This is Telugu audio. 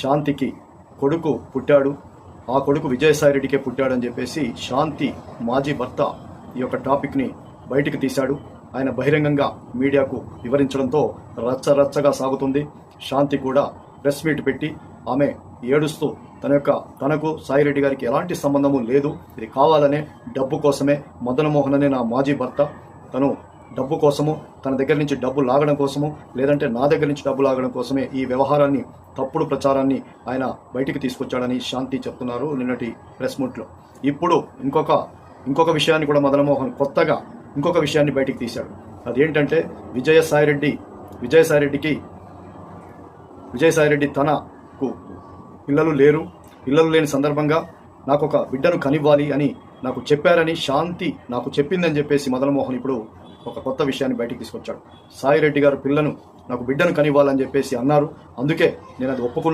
శాంతికి కొడుకు పుట్టాడు. ఆ కొడుకు విజయసాయి రెడ్డికే పుట్టాడని చెప్పేసి శాంతి మాజీ భర్త ఈ యొక్క టాపిక్ని బయటికి తీశాడు. ఆయన బహిరంగంగా మీడియాకు వివరించడంతో రచ్చ రచ్చగా సాగుతుంది. శాంతి కూడా ప్రెస్ మీట్ పెట్టి ఆమె ఏడుస్తూ తన యొక్క తనకు సాయిరెడ్డి గారికి ఎలాంటి సంబంధము లేదు. ఇది కావాలనే డబ్బు కోసమే మదనమోహన్ అనే నా మాజీ భర్త. తను డబ్బు కోసము తన దగ్గర నుంచి డబ్బు లాగడం కోసము లేదంటే నా దగ్గర నుంచి డబ్బు లాగడం కోసమే ఈ వ్యవహారాన్ని తప్పుడు ప్రచారాన్ని ఆయన బయటికి తీసుకొచ్చాడని శాంతి చెప్తున్నారు నిన్నటి ప్రెస్ మీట్లో. ఇప్పుడు ఇంకొక ఇంకొక విషయాన్ని కూడా మదనమోహన్ కొత్తగా ఇంకొక విషయాన్ని బయటికి తీశాడు. అదేంటంటే విజయసాయిరెడ్డి విజయసాయిరెడ్డికి విజయసాయిరెడ్డి తనకు పిల్లలు లేరు. పిల్లలు లేని సందర్భంగా నాకు ఒక బిడ్డను కనివ్వాలి అని నాకు చెప్పారని శాంతి నాకు చెప్పిందని చెప్పేసి మదనమోహన్ ఇప్పుడు ఒక కొత్త విషయాన్ని బయటికి తీసుకొచ్చాడు. సాయిరెడ్డి గారు పిల్లను నాకు బిడ్డను కనివ్వాలని చెప్పేసి అన్నారు. అందుకే నేను అది ఒప్పుకున్నాను